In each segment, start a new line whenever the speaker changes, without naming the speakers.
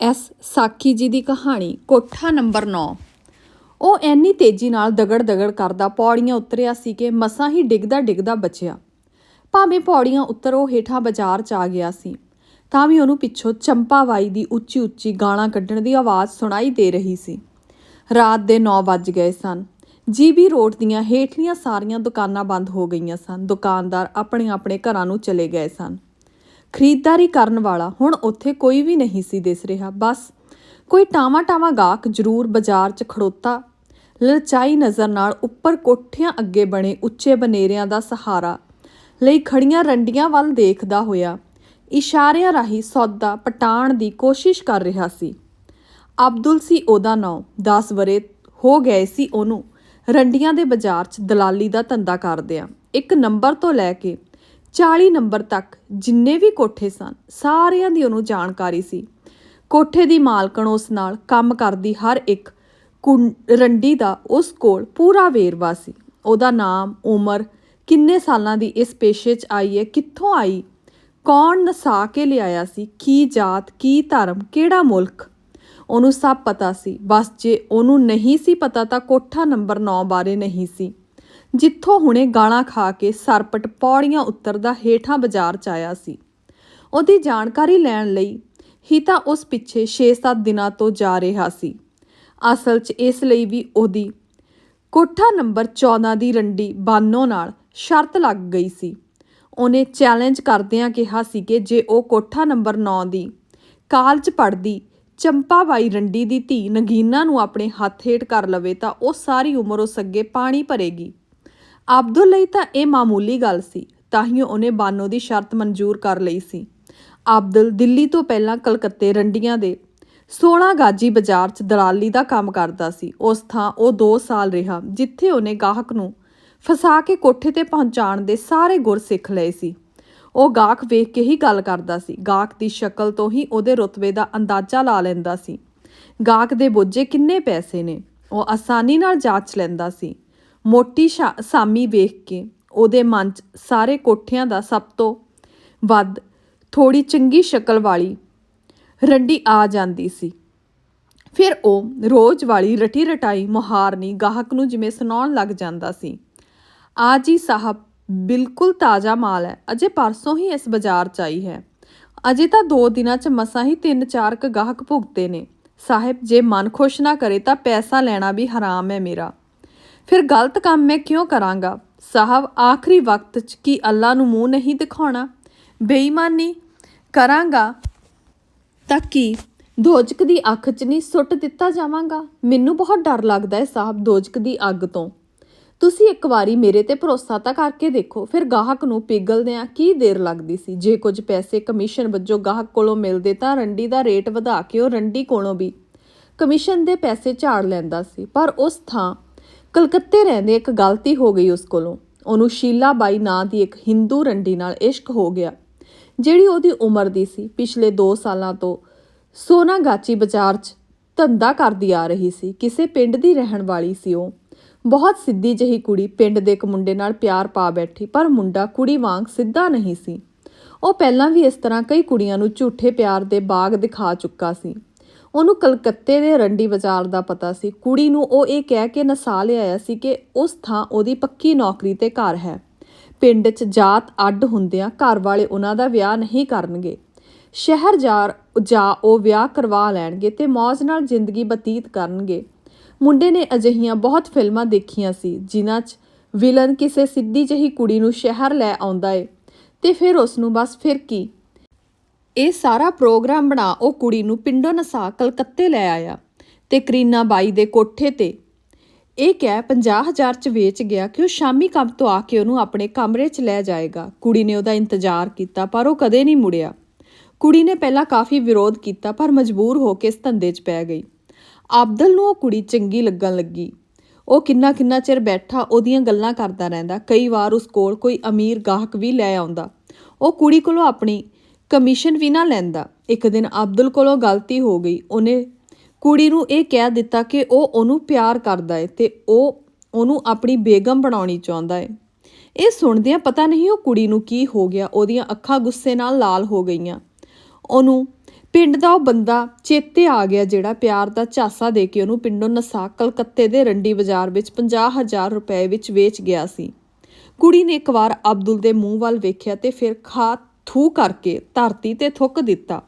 S ਸਾਖੀ ਜੀ ਦੀ ਕਹਾਣੀ, ਕੋਠਾ ਨੰਬਰ 9 ਉਹ ਐਨੀ ਤੇਜ਼ੀ ਨਾਲ ਦਗੜ-ਦਗੜ ਕਰਦਾ ਪੌੜੀਆਂ ਉਤਰਿਆ ਸੀ ਕਿ ਮਸਾਂ ਹੀ ਡਿੱਗਦਾ ਡਿੱਗਦਾ ਬਚਿਆ। ਭਾਵੇਂ ਪੌੜੀਆਂ ਉੱਤਰ ਉਹ ਹੇਠਾਂ ਬਾਜ਼ਾਰ ਚ ਆ ਗਿਆ ਸੀ, ਤਾਂ ਵੀ ਉਹਨੂੰ ਪਿੱਛੋਂ ਚੰਪਾਬਾਈ ਦੀ ਉੱਚੀ-ਉੱਚੀ ਗਾਲਾਂ ਕੱਢਣ ਦੀ ਆਵਾਜ਼ ਸੁਣਾਈ ਦੇ ਰਹੀ ਸੀ। ਰਾਤ ਦੇ 9 ਵੱਜ ਗਏ ਸਨ। ਜੀਬੀ ਰੋਡ ਦੀਆਂ ਹੇਠਲੀਆਂ ਸਾਰੀਆਂ ਦੁਕਾਨਾਂ ਬੰਦ ਹੋ ਗਈਆਂ ਸਨ। ਦੁਕਾਨਦਾਰ ਆਪਣੇ ਆਪਣੇ ਘਰਾਂ ਨੂੰ ਚਲੇ ਗਏ ਸਨ। ਖਰੀਦਦਾਰੀ ਕਰਨ ਵਾਲਾ ਹੁਣ ਉੱਥੇ ਕੋਈ ਵੀ ਨਹੀਂ ਸੀ ਦਿਸ ਰਿਹਾ। ਬਸ ਕੋਈ ਟਾਵਾਂ ਟਾਵਾਂ ਗਾਹਕ ਜ਼ਰੂਰ ਬਾਜ਼ਾਰ 'ਚ ਖੜੋਤਾ। ਲਲਚਾਈ ਨਜ਼ਰ ਨਾਲ ਉੱਪਰ ਕੋਠਿਆਂ ਅੱਗੇ ਬਣੇ ਉੱਚੇ ਬਨੇਰਿਆਂ ਦਾ ਸਹਾਰਾ ਲਈ ਖੜੀਆਂ ਰੰਡੀਆਂ ਵੱਲ ਦੇਖਦਾ ਹੋਇਆ ਇਸ਼ਾਰਿਆਂ ਰਾਹੀਂ ਸੌਦਾ ਪਟਾਣ ਦੀ ਕੋਸ਼ਿਸ਼ ਕਰ ਰਿਹਾ ਸੀ। ਅਬਦੁਲ ਸੀ ਉਹਦਾ ਨਾਂ 10 ਵਰੇ ਹੋ ਗਏ ਸੀ ਉਹਨੂੰ। ਰੰਡੀਆਂ ਦੇ ਬਾਜ਼ਾਰ 'ਚ ਦਲਾਲੀ ਦਾ ਧੰਦਾ ਕਰਦਿਆਂ ਇੱਕ ਨੰਬਰ ਤੋਂ ਲੈ ਕੇ 40 ਨੰਬਰ ਤੱਕ ਜਿੰਨੇ ਵੀ ਕੋਠੇ ਸਨ, ਸਾਰਿਆਂ ਦੀ ਉਹਨੂੰ ਜਾਣਕਾਰੀ ਸੀ। ਕੋਠੇ ਦੀ ਮਾਲਕਣ ਉਸ ਨਾਲ ਕੰਮ ਕਰਦੀ ਹਰ ਇੱਕ ਕੁੰ- ਰੰਡੀ ਦਾ ਉਸ ਕੋਲ ਪੂਰਾ ਵੇਰਵਾ ਸੀ। ਉਹਦਾ ਨਾਮ, ਉਮਰ, ਕਿੰਨੇ ਸਾਲਾਂ ਦੀ ਇਸ ਪੇਸ਼ੇ 'ਚ ਆਈ ਹੈ, ਕਿੱਥੋਂ ਆਈ, ਕੌਣ ਨਸਾ ਕੇ ਲਿਆਇਆ ਸੀ, ਕੀ ਜਾਤ, ਕੀ ਧਰਮ, ਕਿਹੜਾ ਮੁਲਕ, ਉਹਨੂੰ ਸਭ ਪਤਾ ਸੀ। ਬਸ ਜੇ ਉਹਨੂੰ ਨਹੀਂ ਸੀ ਪਤਾ ਤਾਂ ਕੋਠਾ ਨੰਬਰ 9 ਬਾਰੇ ਨਹੀਂ ਸੀ। ਜਿੱਥੋਂ ਹੁਣੇ ਗਾਲਾਂ ਖਾ ਕੇ ਸਰਪਟ ਪੌੜੀਆਂ ਉਤਰਦਾ ਹੇਠਾਂ ਬਾਜ਼ਾਰ ਚ ਆਇਆ ਸੀ। ਉਹਦੀ ਜਾਣਕਾਰੀ ਲੈਣ ਲਈ ਹੀ ਤਾਂ ਉਸ ਪਿੱਛੇ 6-7 ਦਿਨਾਂ ਤੋਂ ਜਾ ਰਿਹਾ ਸੀ। ਅਸਲ 'ਚ ਇਸ ਲਈ ਵੀ ਉਹਦੀ ਕੋਠਾ ਨੰਬਰ 14 ਦੀ ਰੰਡੀ ਬਾਨੋ ਨਾਲ ਸ਼ਰਤ ਲੱਗ ਗਈ ਸੀ। ਉਹਨੇ ਚੈਲੰਜ ਕਰਦਿਆਂ ਕਿਹਾ ਸੀ ਕਿ ਜੇ ਉਹ ਕੋਠਾ ਨੰਬਰ 9 ਦੀ ਕਾਲਜ ਪੜਦੀ ਚੰਪਾਬਾਈ ਰੰਡੀ ਦੀ ਧੀ ਨਗੀਨਾ ਨੂੰ ਆਪਣੇ ਹੱਥ ਹੇਠ ਕਰ ਲਵੇ ਤਾਂ ਉਹ ਸਾਰੀ ਉਮਰ ਉਸ ਅੱਗੇ ਪਾਣੀ ਭਰੇਗੀ। ਅਬਦੁਲ ਲਈ ਤਾਂ ਇਹ ਮਾਮੂਲੀ ਗੱਲ ਸੀ ਤਾਹੀਓ ਉਹਨੇ ਬਾਨੋ ਦੀ ਸ਼ਰਤ ਮਨਜ਼ੂਰ ਕਰ ਲਈ ਸੀ। ਅਬਦੁਲ ਦਿੱਲੀ ਤੋਂ ਪਹਿਲਾਂ ਕਲਕੱਤੇ ਰੰਡੀਆਂ ਦੇ 16 ਗਾਜੀ ਬਾਜ਼ਾਰ 'ਚ ਦਲਾਲੀ ਦਾ ਕੰਮ ਕਰਦਾ ਸੀ। ਉਸ ਥਾਂ ਉਹ 2 ਸਾਲ ਰਿਹਾ, ਜਿੱਥੇ ਉਹਨੇ ਗਾਹਕ ਨੂੰ ਫਸਾ ਕੇ ਕੋਠੇ ਤੇ ਪਹੁੰਚਾਉਣ ਦੇ ਸਾਰੇ ਗੁਰ ਸਿੱਖ ਲਏ ਸੀ। ਉਹ ਗਾਹਕ ਵੇਖ ਕੇ ਹੀ ਗੱਲ ਕਰਦਾ ਸੀ। ਗਾਹਕ ਦੀ ਸ਼ਕਲ ਤੋਂ ਹੀ ਉਹਦੇ ਰੁਤਬੇ ਦਾ ਅੰਦਾਜ਼ਾ ਲਾ ਲੈਂਦਾ ਸੀ। ਗਾਹਕ ਦੇ ਬੋਝੇ ਕਿੰਨੇ ਪੈਸੇ ਨੇ, ਉਹ ਆਸਾਨੀ ਨਾਲ ਜਾਂਚ ਲੈਂਦਾ ਸੀ। ਮੋਟੀ ਸ਼ਾ- ਸਾਮੀ ਵੇਖ ਕੇ ਉਹਦੇ ਮਨ 'ਚ ਸਾਰੇ ਕੋਠਿਆਂ ਦਾ ਸਭ ਤੋਂ ਵੱਧ ਥੋੜੀ ਚੰਗੀ ਸ਼ਕਲ ਵਾਲੀ ਰੰਡੀ ਆ ਜਾਂਦੀ ਸੀ। ਫਿਰ ਉਹ ਰੋਜ਼ ਵਾਲੀ ਰਟੀ ਰਟਾਈ ਮੁਹਾਰਨੀ ਗਾਹਕ ਨੂੰ ਜਿਵੇਂ ਸੁਣਾਉਣ ਲੱਗ ਜਾਂਦਾ ਸੀ। ਆ ਜੀ ਸਾਹਿਬ, ਬਿਲਕੁਲ ਤਾਜ਼ਾ ਮਾਲ ਹੈ, ਅਜੇ ਪਰਸੋਂ ਹੀ ਇਸ ਬਾਜ਼ਾਰ 'ਚ ਆਈ ਹੈ। ਅਜੇ ਤਾਂ 2 ਦਿਨਾਂ 'ਚ ਮਸਾਂ ਹੀ 3-4 ਕ ਗਾਹਕ ਭੁਗਤੇ ਨੇ। ਸਾਹਿਬ, ਜੇ ਮਨ ਖੁਸ਼ ਨਾ ਕਰੇ ਤਾਂ ਪੈਸਾ ਲੈਣਾ ਵੀ ਹਰਾਮ ਹੈ ਮੇਰਾ। ਫਿਰ ਗਲਤ ਕੰਮ ਮੈਂ ਕਿਉਂ ਕਰਾਂਗਾ? ਸਾਹਿਬ, ਆਖਰੀ ਵਕਤ 'ਚ ਕੀ ਅੱਲਾ ਨੂੰ ਮੂੰਹ ਨਹੀਂ ਦਿਖਾਉਣਾ? ਬੇਈਮਾਨੀ ਕਰਾਂਗਾ ਤਾਂ ਕੀ? ਦੋਜਕ ਦੀ ਅੱਖ 'ਚ ਨਹੀਂ ਸੁੱਟ ਦਿੱਤਾ ਜਾਵਾਂਗਾ? ਮੈਨੂੰ ਬਹੁਤ ਡਰ ਲੱਗਦਾ ਹੈ ਸਾਹਿਬ ਦੋਜਕ ਦੀ ਅੱਗ ਤੋਂ। ਤੁਸੀਂ ਇੱਕ ਵਾਰੀ ਮੇਰੇ ਤੇ ਭਰੋਸਾ ਤਾਂ ਕਰਕੇ ਦੇਖੋ, ਫਿਰ ਗਾਹਕ ਨੂੰ ਪਿਘਲਦਿਆਂ ਕੀ ਦੇਰ ਲੱਗਦੀ ਸੀ? ਜੇ ਕੁਝ ਪੈਸੇ ਕਮਿਸ਼ਨ ਵਜੋਂ ਗਾਹਕ ਕੋਲੋਂ ਮਿਲਦੇ ਤਾਂ ਰੰਡੀ ਦਾ ਰੇਟ ਵਧਾ ਕੇ ਉਹ ਰੰਡੀ ਕੋਲੋਂ ਵੀ ਕਮਿਸ਼ਨ ਦੇ ਪੈਸੇ ਝਾੜ ਲੈਂਦਾ ਸੀ, ਪਰ ਉਸ ਥਾਂ ਕਲਕੱਤੇ ਰਹਿੰਦੇ ਇੱਕ ਗਲਤੀ ਹੋ ਗਈ ਉਸ ਕੋਲੋਂ। ਉਹਨੂੰ ਸ਼ੀਲਾ ਬਾਈ ਨਾਂ ਦੀ ਇੱਕ ਹਿੰਦੂ ਰੰਡੀ ਨਾਲ ਇਸ਼ਕ ਹੋ ਗਿਆ, ਜਿਹੜੀ ਉਹਦੀ ਉਮਰ ਦੀ ਸੀ। ਪਿਛਲੇ 2 ਸਾਲਾਂ ਤੋਂ ਸੋਨਾਗਾਚੀ ਬਾਜ਼ਾਰ 'ਚ ਧੰਦਾ ਕਰਦੀ ਆ ਰਹੀ ਸੀ। ਕਿਸੇ ਪਿੰਡ ਦੀ ਰਹਿਣ ਵਾਲੀ ਸੀ ਉਹ। ਬਹੁਤ ਸਿੱਧੀ ਜਿਹੀ ਕੁੜੀ ਪਿੰਡ ਦੇ ਇੱਕ ਮੁੰਡੇ ਨਾਲ ਪਿਆਰ ਪਾ ਬੈਠੀ, ਪਰ ਮੁੰਡਾ ਕੁੜੀ ਵਾਂਗ ਸਿੱਧਾ ਨਹੀਂ ਸੀ। ਉਹ ਪਹਿਲਾਂ ਵੀ ਇਸ ਤਰ੍ਹਾਂ ਕਈ ਕੁੜੀਆਂ ਨੂੰ ਝੂਠੇ ਪਿਆਰ ਦੇ ਬਾਗ ਦਿਖਾ ਚੁੱਕਾ ਸੀ। ਉਹਨੂੰ ਕਲਕੱਤੇ ਦੇ ਰੰਡੀ ਬਾਜ਼ਾਰ ਦਾ ਪਤਾ ਸੀ। ਕੁੜੀ ਨੂੰ ਉਹ ਇਹ ਕਹਿ ਕੇ ਨਸਾ ਲਿਆਇਆ ਸੀ ਕਿ ਉਸ ਥਾਂ ਉਹਦੀ ਪੱਕੀ ਨੌਕਰੀ ਤੇ ਘਰ ਹੈ। ਪਿੰਡ 'ਚ ਜਾਤ ਅੱਡ ਹੁੰਦਿਆਂ ਘਰ ਵਾਲੇ ਉਹਨਾਂ ਦਾ ਵਿਆਹ ਨਹੀਂ ਕਰਨਗੇ। ਸ਼ਹਿਰ ਜਾ ਜਾ ਉਹ ਵਿਆਹ ਕਰਵਾ ਲੈਣਗੇ ਤੇ ਮौज ਨਾਲ ਜ਼ਿੰਦਗੀ ਬਤੀਤ ਕਰਨਗੇ। ਮੁੰਡੇ ਨੇ ਅਜਿਹੀਆਂ ਬਹੁਤ ਫਿਲਮਾਂ ਦੇਖੀਆਂ ਸੀ, ਜਿਨ੍ਹਾਂ 'ਚ ਵਿਲਨ ਕਿਸੇ ਸਿੱਧੀ ਜਿਹੀ ਕੁੜੀ ਨੂੰ ਸ਼ਹਿਰ ਲੈ ਆਉਂਦਾ ਏ। ਤੇ ਫਿਰ ਉਸ ਨੂੰ ਬਸ ਫਿਰ ਕੀ? ਇਹ ਸਾਰਾ ਪ੍ਰੋਗਰਾਮ ਬਣਾ ਉਹ ਕੁੜੀ ਨੂੰ ਪਿੰਡੋਂ ਨਸਾ ਕਲਕੱਤੇ ਲੈ ਆਇਆ ਤੇ ਕਰੀਨਾ ਬਾਈ ਦੇ ਕੋਠੇ ਤੇ। ਇਹ ਕਹਿ 50000 ਚ ਵੇਚ ਗਿਆ ਕਿ ਉਹ ਸ਼ਾਮੀ ਕੰਮ ਤੋਂ ਆ ਕੇ ਉਹਨੂੰ ਆਪਣੇ ਕਮਰੇ 'ਚ ਲੈ ਜਾਏਗਾ। ਕੁੜੀ ਨੇ ਉਹਦਾ ਇੰਤਜ਼ਾਰ ਕੀਤਾ, ਪਰ ਉਹ ਕਦੇ ਨਹੀਂ ਮੁੜਿਆ। ਕੁੜੀ ਨੇ ਪਹਿਲਾਂ ਕਾਫੀ ਵਿਰੋਧ ਕੀਤਾ, ਪਰ ਮਜਬੂਰ ਹੋ ਕੇ ਇਸ ਧੰਦੇ 'ਚ ਪੈ ਗਈ। ਆਬਦਲ ਨੂੰ ਉਹ ਕੁੜੀ ਚੰਗੀ ਲੱਗਣ ਲੱਗੀ। ਉਹ ਕਿੰਨਾ ਕਿੰਨਾ ਚਿਰ ਬੈਠਾ ਉਹਦੀਆਂ ਗੱਲਾਂ ਕਰਦਾ ਰਹਿੰਦਾ। ਕਈ ਵਾਰ ਉਸ ਕੋਲ ਕੋਈ ਅਮੀਰ ਗਾਹਕ ਵੀ ਲੈ ਆਉਂਦਾ। ਉਹ ਕੁੜੀ ਕੋਲੋਂ ਆਪਣੀ ਕਮਿਸ਼ਨ ਵੀ ਨਾ ਲੈਂਦਾ ਇੱਕ ਦਿਨ ਅਬਦੁਲ ਕੋਲੋਂ ਗਲਤੀ ਹੋ ਗਈ। ਉਹਨੇ ਕੁੜੀ ਨੂੰ ਇਹ ਕਹਿ ਦਿੱਤਾ ਕਿ ਉਹ ਉਹਨੂੰ ਪਿਆਰ ਕਰਦਾ ਹੈ ਤੇ ਉਹ ਉਹਨੂੰ ਆਪਣੀ ਬੇਗਮ ਬਣਾਉਣੀ ਚਾਹੁੰਦਾ ਹੈ ਇਹ ਸੁਣਦਿਆਂ ਪਤਾ ਨਹੀਂ ਉਹ ਕੁੜੀ ਨੂੰ ਕੀ ਹੋ ਗਿਆ। ਉਹਦੀਆਂ ਅੱਖਾਂ ਗੁੱਸੇ ਨਾਲ ਲਾਲ ਹੋ ਗਈਆਂ। ਉਹਨੂੰ ਪਿੰਡ ਦਾ ਉਹ ਬੰਦਾ ਚੇਤੇ ਆ ਗਿਆ ਜਿਹੜਾ ਪਿਆਰ ਦਾ ਝਾਸਾ ਦੇ ਕੇ ਉਹਨੂੰ ਪਿੰਡੋਂ ਨਸਾ ਕਲਕੱਤੇ ਦੇ ਰੰਡੀ ਬਾਜ਼ਾਰ ਵਿੱਚ 50000 ਰੁਪਏ ਵਿੱਚ ਵੇਚ ਗਿਆ ਸੀ। ਕੁੜੀ ਨੇ ਇੱਕ ਵਾਰ ਅਬਦੁਲ ਦੇ ਮੂੰਹ ਵੱਲ ਵੇਖਿਆ ਤੇ ਫਿਰ ਖਾ ਥੂ ਕਰਕੇ ਧਰਤੀ ਤੇ ਥੁੱਕ ਦਿੱਤਾ।